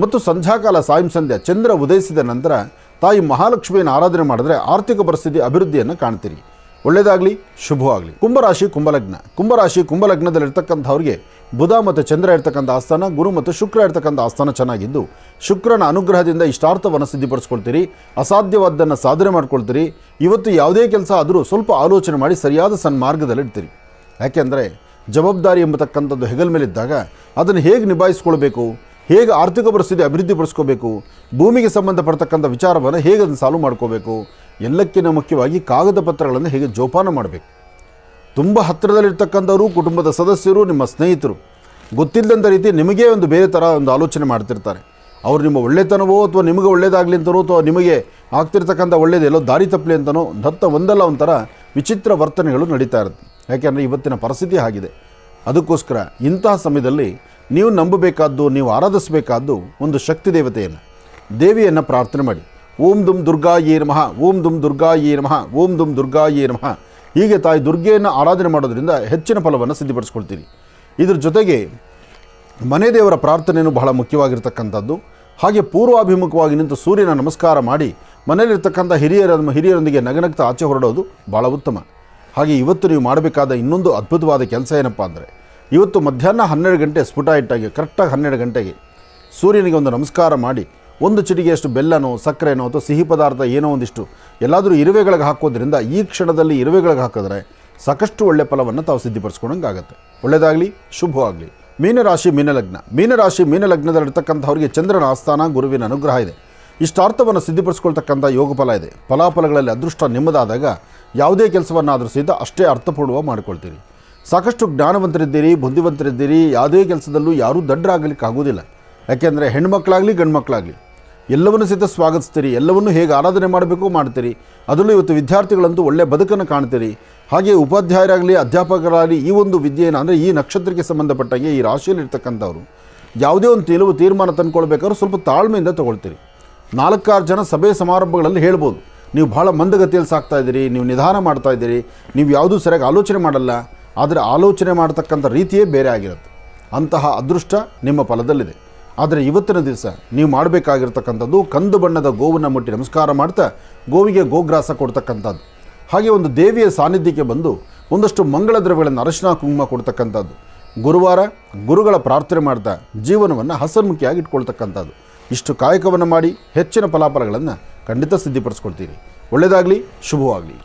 ಮತ್ತು ಸಂಧ್ಯಾಕಾಲ ಸಾಯಂ ಸಂಧ್ಯಾ ಚಂದ್ರ ಉದಯಿಸಿದ ನಂತರ ತಾಯಿ ಮಹಾಲಕ್ಷ್ಮಿಯನ್ನು ಆರಾಧನೆ ಮಾಡಿದ್ರೆ ಆರ್ಥಿಕ ಪರಿಸ್ಥಿತಿ ಅಭಿವೃದ್ಧಿಯನ್ನು ಕಾಣ್ತೀರಿ. ಒಳ್ಳೆಯದಾಗಲಿ ಶುಭವಾಗಲಿ. ಕುಂಭರಾಶಿ, ಕುಂಭಲಗ್ನ. ಕುಂಭರಾಶಿ, ಕುಂಭಲಗ್ನದಲ್ಲಿರ್ತಕ್ಕಂಥವ್ರಿಗೆ ಬುಧ ಮತ್ತು ಚಂದ್ರ ಇರ್ತಕ್ಕಂಥ ಆಸ್ಥಾನ, ಗುರು ಮತ್ತು ಶುಕ್ರ ಇರ್ತಕ್ಕಂಥ ಆಸ್ಥಾನ ಚೆನ್ನಾಗಿದ್ದು, ಶುಕ್ರನ ಅನುಗ್ರಹದಿಂದ ಇಷ್ಟಾರ್ಥವನ್ನು ಸಿದ್ಧಿಪಡಿಸ್ಕೊಳ್ತೀರಿ ಅಸಾಧ್ಯವಾದ್ದನ್ನು ಸಾಧನೆ ಮಾಡ್ಕೊಳ್ತೀರಿ, ಇವತ್ತು ಯಾವುದೇ ಕೆಲಸ ಆದರೂ ಸ್ವಲ್ಪ ಆಲೋಚನೆ ಮಾಡಿ ಸರಿಯಾದ ಸನ್ಮಾರ್ಗದಲ್ಲಿಡ್ತೀರಿ ಯಾಕೆಂದರೆ ಜವಾಬ್ದಾರಿ ಎಂಬತಕ್ಕಂಥದ್ದು ಹೆಗಲ ಮೇಲಿದ್ದಾಗ ಅದನ್ನು ಹೇಗೆ ನಿಭಾಯಿಸ್ಕೊಳ್ಬೇಕು? ಹೇಗೆ ಆರ್ಥಿಕ ಪರಿಸ್ಥಿತಿ ಅಭಿವೃದ್ಧಿಪಡಿಸ್ಕೋಬೇಕು ಭೂಮಿಗೆ ಸಂಬಂಧಪಡ್ತಕ್ಕಂಥ ವಿಚಾರವನ್ನು ಹೇಗೆ ಅದನ್ನು ಸಾಲ್ವ್ ಮಾಡ್ಕೋಬೇಕು, ಎಲ್ಲಕ್ಕಿಂತ ಮುಖ್ಯವಾಗಿ ಕಾಗದ ಪತ್ರಗಳನ್ನು ಹೇಗೆ ಜೋಪಾನ ಮಾಡಬೇಕು. ತುಂಬ ಹತ್ತಿರದಲ್ಲಿರ್ತಕ್ಕಂಥವರು, ಕುಟುಂಬದ ಸದಸ್ಯರು, ನಿಮ್ಮ ಸ್ನೇಹಿತರು, ಗೊತ್ತಿಲ್ಲದಂಥ ರೀತಿ ನಿಮಗೇ ಒಂದು ಬೇರೆ ಥರ ಒಂದು ಆಲೋಚನೆ ಮಾಡ್ತಿರ್ತಾರೆ. ಅವರು ನಿಮ್ಮ ಒಳ್ಳೆತನವೋ ಅಥವಾ ನಿಮಗೆ ಒಳ್ಳೇದಾಗಲಿ ಅಂತನೋ ಅಥವಾ ನಿಮಗೆ ಆಗ್ತಿರ್ತಕ್ಕಂಥ ಒಳ್ಳೇದು ಎಲ್ಲೋ ದಾರಿ ತಪ್ಪಲಿ ಅಂತನೋ, ದತ್ತ ಒಂದಲ್ಲ ಒಂಥರ ವಿಚಿತ್ರ ವರ್ತನೆಗಳು ನಡೀತಾ ಇರುತ್ತೆ. ಯಾಕೆಂದರೆ ಇವತ್ತಿನ ಪರಿಸ್ಥಿತಿ ಆಗಿದೆ ಅದಕ್ಕೋಸ್ಕರ ಇಂತಹ ಸಮಯದಲ್ಲಿ ನೀವು ನಂಬಬೇಕಾದ್ದು, ನೀವು ಆರಾಧಿಸಬೇಕಾದ್ದು ಒಂದು ಶಕ್ತಿ ದೇವತೆಯನ್ನು. ದೇವಿಯನ್ನು ಪ್ರಾರ್ಥನೆ ಮಾಡಿ. ಓಂ ದುಮ್ ದುರ್ಗಾ ಯೇ ನಮಃ, ಓಂ ದುಮ್ ದುರ್ಗಾ ಯೇ ನಮಃ, ಓಂ ದುಮ್ ದುರ್ಗಾ ಯೇ ನಮಃ. ಹೀಗೆ ತಾಯಿ ದುರ್ಗೆಯನ್ನು ಆರಾಧನೆ ಮಾಡೋದರಿಂದ ಹೆಚ್ಚಿನ ಫಲವನ್ನು ಸಿದ್ಧಪಡಿಸ್ಕೊಳ್ತೀರಿ. ಇದ್ರ ಜೊತೆಗೆ ಮನೆ ದೇವರ ಪ್ರಾರ್ಥನೆಯೂ ಬಹಳ ಮುಖ್ಯವಾಗಿರ್ತಕ್ಕಂಥದ್ದು. ಹಾಗೆ ಪೂರ್ವಾಭಿಮುಖವಾಗಿ ನಿಂತು ಸೂರ್ಯನ ನಮಸ್ಕಾರ ಮಾಡಿ ಮನೆಯಲ್ಲಿರ್ತಕ್ಕಂಥ ಹಿರಿಯರ, ಹಿರಿಯರೊಂದಿಗೆ ನಗನಗ್ತಾ ಆಚೆ ಹೊರಡೋದು ಭಾಳ ಉತ್ತಮ. ಹಾಗೆ ಇವತ್ತು ನೀವು ಮಾಡಬೇಕಾದ ಇನ್ನೊಂದು ಅದ್ಭುತವಾದ ಕೆಲಸ ಏನಪ್ಪ ಅಂದರೆ ಇವತ್ತು ಮಧ್ಯಾಹ್ನ ಹನ್ನೆರಡು ಗಂಟೆ ಸ್ಫುಟ ಇಟ್ಟಾಗಿ ಕರೆಕ್ಟಾಗಿ ಹನ್ನೆರಡು ಗಂಟೆಗೆ ಸೂರ್ಯನಿಗೆ ಒಂದು ನಮಸ್ಕಾರ ಮಾಡಿ, ಒಂದು ಚಿಟಿಗೆಯಷ್ಟು ಬೆಲ್ಲನೋ, ಸಕ್ಕರೆನೋ ಅಥವಾ ಸಿಹಿ ಪದಾರ್ಥ ಏನೋ ಒಂದಿಷ್ಟು ಎಲ್ಲಾದರೂ ಇರುವೆಗಳಿಗೆ ಹಾಕೋದ್ರಿಂದ ಈ ಕ್ಷಣದಲ್ಲಿ ಇರುವೆಗಳಿಗೆ ಹಾಕಿದ್ರೆ ಸಾಕಷ್ಟು ಒಳ್ಳೆ ಫಲವನ್ನು ತಾವು ಸಿದ್ಧಪಡಿಸ್ಕೊಂಡಂಗೆ ಆಗುತ್ತೆ ಒಳ್ಳೆಯದಾಗಲಿ ಶುಭವಾಗಲಿ. ಮೀನರಾಶಿ, ಮೀನಲಗ್ನ. ಮೀನರಾಶಿ, ಮೀನಲಗ್ನದಲ್ಲಿರ್ತಕ್ಕಂಥವ್ರಿಗೆ ಚಂದ್ರನ ಆಸ್ಥಾನ, ಗುರುವಿನ ಅನುಗ್ರಹ ಇದೆ. ಇಷ್ಟಾರ್ಥವನ್ನು ಸಿದ್ಧಪಡಿಸ್ಕೊಳ್ತಕ್ಕಂಥ ಯೋಗ ಫಲ ಇದೆ. ಫಲಾಫಲಗಳಲ್ಲಿ ಅದೃಷ್ಟ ನಿಮ್ಮದಾದಾಗ ಯಾವುದೇ ಕೆಲಸವನ್ನಾದರೂ ಸಹಿತ ಅಷ್ಟೇ ಅರ್ಥಪೂರ್ಣ ಮಾಡಿಕೊಳ್ತೀರಿ. ಸಾಕಷ್ಟು ಜ್ಞಾನವಂತರಿದ್ದೀರಿ, ಬುದ್ಧಿವಂತರಿದ್ದೀರಿ. ಯಾವುದೇ ಕೆಲಸದಲ್ಲೂ ಯಾರೂ ದಡ್ಡರಾಗಲಿಕ್ಕೆ ಆಗೋದಿಲ್ಲ. ಯಾಕೆಂದರೆ ಹೆಣ್ಮಕ್ಳಾಗಲಿ, ಗಂಡ್ಮಕ್ಳಾಗಲಿ, ಎಲ್ಲವನ್ನೂ ಸಹಿತ ಸ್ವಾಗತಿಸ್ತೀರಿ, ಎಲ್ಲವನ್ನೂ ಹೇಗೆ ಆರಾಧನೆ ಮಾಡಬೇಕು ಮಾಡ್ತೀರಿ. ಅದರಲ್ಲೂ ಇವತ್ತು ವಿದ್ಯಾರ್ಥಿಗಳಂತೂ ಒಳ್ಳೆಯ ಬದುಕನ್ನು ಕಾಣ್ತೀರಿ. ಹಾಗೆ ಉಪಾಧ್ಯಾಯರಾಗಲಿ, ಅಧ್ಯಾಪಕರಾಗಲಿ, ಈ ಒಂದು ವಿದ್ಯೆಯನ್ನು ಅಂದರೆ ಈ ನಕ್ಷತ್ರಕ್ಕೆ ಸಂಬಂಧಪಟ್ಟಂಗೆ ಈ ರಾಶಿಯಲ್ಲಿರ್ತಕ್ಕಂಥವ್ರು, ಯಾವುದೇ ಒಂದು ತಿಳಿವು, ತೀರ್ಮಾನ ತಂದ್ಕೊಳ್ಬೇಕಾದ್ರೂ ಸ್ವಲ್ಪ ತಾಳ್ಮೆಯಿಂದ ತೊಗೊಳ್ತೀರಿ. ನಾಲ್ಕಾರು ಜನ ಸಭೆ ಸಮಾರಂಭಗಳಲ್ಲಿ ಹೇಳ್ಬೋದು, ನೀವು ಭಾಳ ಮಂದಗತಿಯಲ್ಲಿ ಸಾಕ್ತಾ ಇದ್ದೀರಿ, ನೀವು ನಿಧಾನ ಮಾಡ್ತಾ ಇದ್ದೀರಿ, ನೀವು ಯಾವುದೂ ಸರಿಯಾಗಿ ಆಲೋಚನೆ ಮಾಡಲ್ಲ ಆದರೆ ಆಲೋಚನೆ ಮಾಡತಕ್ಕಂಥ ರೀತಿಯೇ ಬೇರೆ ಆಗಿರುತ್ತೆ. ಅಂತಹ ಅದೃಷ್ಟ ನಿಮ್ಮ ಫಲದಲ್ಲಿದೆ. ಆದರೆ ಇವತ್ತಿನ ದಿವಸ ನೀವು ಮಾಡಬೇಕಾಗಿರ್ತಕ್ಕಂಥದ್ದು ಕಂದು ಬಣ್ಣದ ಗೋವನ್ನು ಮುಟ್ಟಿ ನಮಸ್ಕಾರ ಮಾಡ್ತಾ ಗೋವಿಗೆ ಗೋಗ್ರಾಸ ಕೊಡ್ತಕ್ಕಂಥದ್ದು. ಹಾಗೆ ಒಂದು ದೇವಿಯ ಸಾನ್ನಿಧ್ಯಕ್ಕೆ ಬಂದು ಒಂದಷ್ಟು ಮಂಗಳ ದ್ರವ್ಯಗಳನ್ನು ಅರಶಿನ, ಕುಂಕುಮ ಕೊಡ್ತಕ್ಕಂಥದ್ದು. ಗುರುವಾರ ಗುರುಗಳ ಪ್ರಾರ್ಥನೆ ಮಾಡ್ತಾ ಜೀವನವನ್ನು ಹಸನ್ಮುಖಿಯಾಗಿ ಇಟ್ಕೊಳ್ತಕ್ಕಂಥದ್ದು. ಇಷ್ಟು ಕಾಯಕವನ್ನು ಮಾಡಿ ಹೆಚ್ಚಿನ ಫಲಾಫಲಗಳನ್ನು ಖಂಡಿತ ಸಿದ್ಧಿಪಡಿಸ್ಕೊಳ್ತೀರಿ. ಒಳ್ಳೆಯದಾಗಲಿ, ಶುಭವಾಗಲಿ.